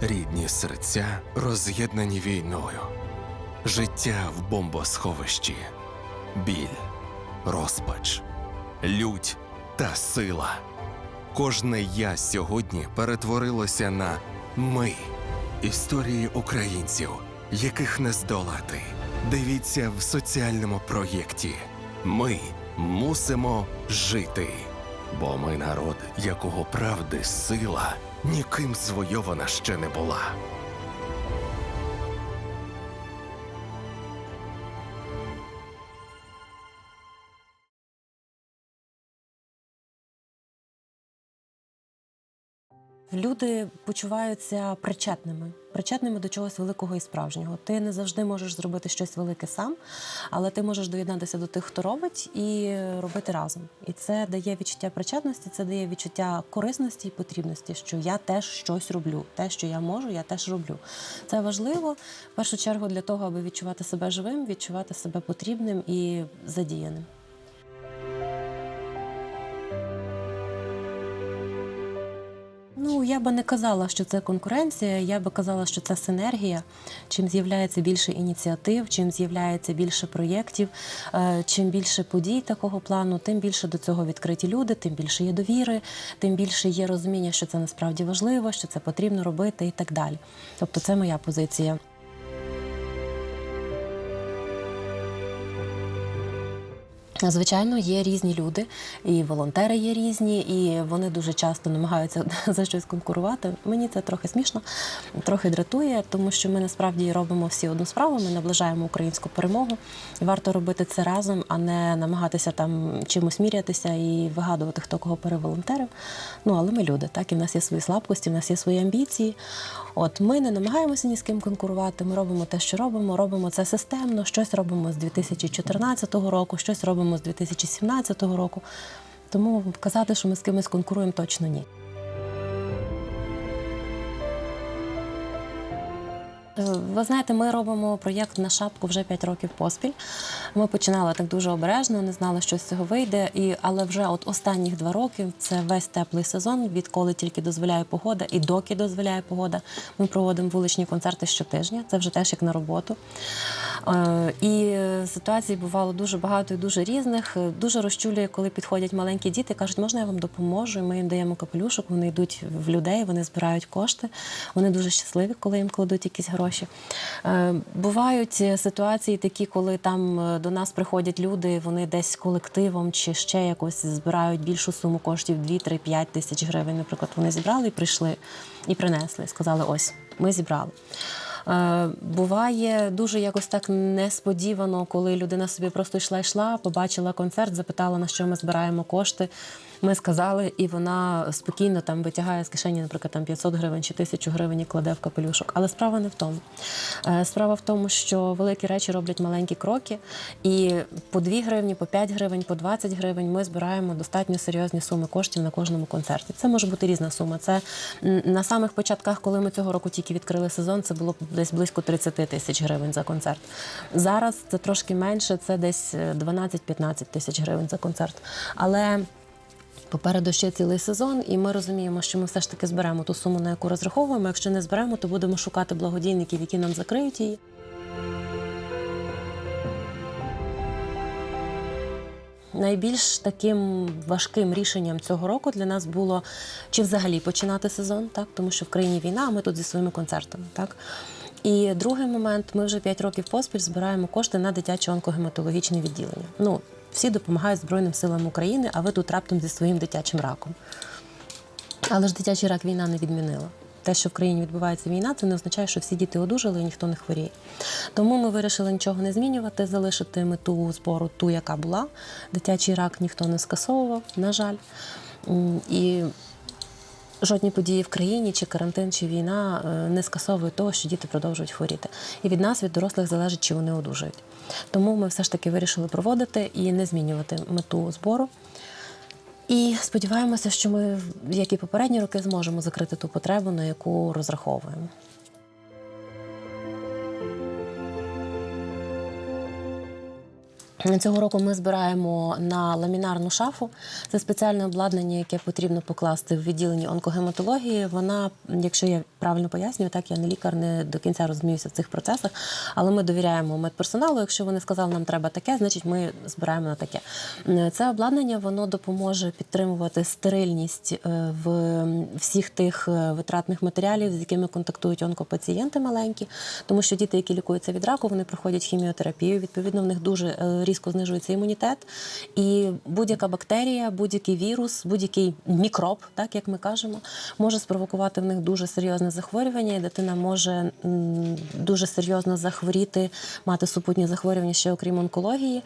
рідні серця роз'єднані війною, життя в бомбосховищі, біль, розпач, лють та сила. Кожне я сьогодні перетворилося на ми. Історії українців, яких не здолати. Дивіться в соціальному проєкті. Ми мусимо жити. Бо ми народ, якого правди сила ніким звойована ще не була. Люди почуваються причетними, причетними до чогось великого і справжнього. Ти не завжди можеш зробити щось велике сам, але ти можеш доєднатися до тих, хто робить, і робити разом. І це дає відчуття причетності, це дає відчуття корисності і потрібності, що я теж щось роблю. Те, що я можу, я теж роблю. Це важливо в першу чергу для того, аби відчувати себе живим, відчувати себе потрібним і задіяним. Ну, я би не казала, що це конкуренція, я би казала, що це синергія. Чим з'являється більше ініціатив, чим з'являється більше проєктів, е, чим більше подій такого плану, тим більше до цього відкриті люди, тим більше є довіри, тим більше є розуміння, що це насправді важливо, що це потрібно робити і так далі. Тобто, це моя позиція. Звичайно, є різні люди, і волонтери є різні, і вони дуже часто намагаються за щось конкурувати. Мені це трохи смішно, трохи дратує, тому що ми насправді робимо всі одну справу. Ми наближаємо українську перемогу. І варто робити це разом, а не намагатися там чимось мірятися і вигадувати, хто кого переволонтерив. Ну але ми люди, так і в нас є свої слабкості, в нас є свої амбіції. От ми не намагаємося ні з ким конкурувати. Ми робимо те, що робимо. Робимо це системно. Щось робимо з 2014 року, щось робимо з 2017 року. Тому казати, що ми з кимось конкуруємо, точно ні. Ви знаєте, ми робимо проєкт на шапку вже 5 років поспіль. Ми починали так дуже обережно, не знали, що з цього вийде. І, але вже от останніх два роки це весь теплий сезон, відколи тільки дозволяє погода і доки дозволяє погода. Ми проводимо вуличні концерти щотижня. Це вже теж як на роботу. Е, І ситуацій бувало дуже багато і дуже різних. Е, Дуже розчулює, коли підходять маленькі діти, кажуть, можна я вам допоможу. І ми їм даємо капелюшок, вони йдуть в людей, вони збирають кошти. Вони дуже щасливі, коли їм кладуть якісь гроші. Е, Бувають ситуації такі, коли там е, до нас приходять люди, вони десь колективом чи ще якось збирають більшу суму коштів 2, 3, 5 тисяч гривень. Наприклад, вони зібрали і прийшли і принесли. Сказали, ось ми зібрали. Е, Буває дуже якось так несподівано, коли людина собі просто йшла йшла, побачила концерт, запитала, на що ми збираємо кошти. Ми сказали, і вона спокійно там витягає з кишені, наприклад, там 500 гривень чи 1000 гривень і кладе в капелюшок. Але справа не в тому. Е, Справа в тому, що великі речі роблять маленькі кроки, і по 2 гривні, по 5 гривень, по 20 гривень ми збираємо достатньо серйозні суми коштів на кожному концерті. Це може бути різна сума. Це на самих початках, коли ми цього року тільки відкрили сезон, це було десь близько 30 тисяч гривень за концерт. Зараз це трошки менше, це десь е, 12-15 тисяч гривень за концерт. Але Попереду ще цілий сезон, і ми розуміємо, що ми все ж таки зберемо ту суму, на яку розраховуємо. Якщо не зберемо, то будемо шукати благодійників, які нам закриють її. Найбільш таким важким рішенням цього року для нас було чи взагалі починати сезон, так тому що в країні війна, а ми тут зі своїми концертами. Так і другий момент, ми вже 5 років поспіль збираємо кошти на дитяче онкогематологічне відділення. Ну всі допомагають Збройним силам України, а ви тут раптом зі своїм дитячим раком. Але ж дитячий рак війна не відмінила. Те, що в країні відбувається війна, це не означає, що всі діти одужали і ніхто не хворіє. Тому ми вирішили нічого не змінювати, залишити мету збору ту, яка була. Дитячий рак ніхто не скасовував, на жаль. І жодні події в країні, чи карантин, чи війна е, не скасовують того, що діти продовжують хворіти. І від нас, від дорослих, залежить, чи вони одужають. Тому ми все ж таки вирішили проводити і не змінювати мету збору. І сподіваємося, що ми, як і попередні роки, зможемо закрити ту потребу, на яку розраховуємо. Цього року ми збираємо на ламінарну шафу. Це спеціальне обладнання, яке потрібно покласти в відділенні онкогематології. Вона, якщо я правильно пояснюю, так я не лікар, не до кінця розуміюся в цих процесах, але ми довіряємо медперсоналу. Якщо вони сказали, нам треба таке, значить ми збираємо на таке. Це обладнання воно допоможе підтримувати стерильність е, в всіх тих е, витратних матеріалів, з якими контактують онкопацієнти маленькі, тому що діти, які лікуються від раку, вони проходять хіміотерапію. Відповідно, в них дуже е, різко знижується імунітет. І будь-яка бактерія, будь-який вірус, будь-який мікроб, так як ми кажемо, може спровокувати в них дуже серйозне захворювання, і дитина може дуже серйозно захворіти, мати супутні захворювання ще окрім онкології.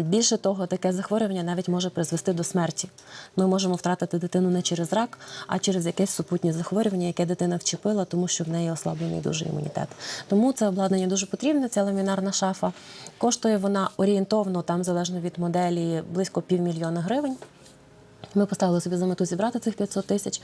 Більше того, таке захворювання навіть може призвести до смерті. Ми можемо втратити дитину не через рак, а через якесь супутнє захворювання, яке дитина вчепила, тому що в неї ослаблений дуже імунітет. Тому це обладнання дуже потрібне. Ця ламінарна шафа коштує вона орієнтовно, там залежно від моделі, близько півмільйона гривень. Ми поставили собі за мету зібрати цих 500 тисяч.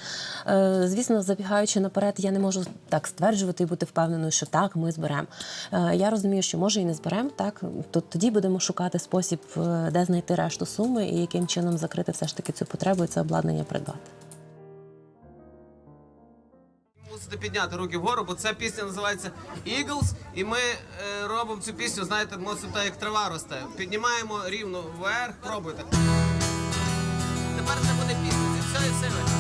Е, Звісно, забігаючи наперед, я не можу так стверджувати і бути впевненою, що так, ми зберемо. Е, Я розумію, що може і не зберемо, так то тоді будемо шукати спосіб, е, де знайти решту суми і яким чином закрити все ж таки цю потребу і це обладнання придбати. Мусите підняти руки вгору, бо ця пісня називається Eagles, і ми е, робимо цю пісню, знаєте, мусимо так, як трава росте. Піднімаємо рівно вверх, пробуйте. Тепер це буде пісня. Зі всієї сили.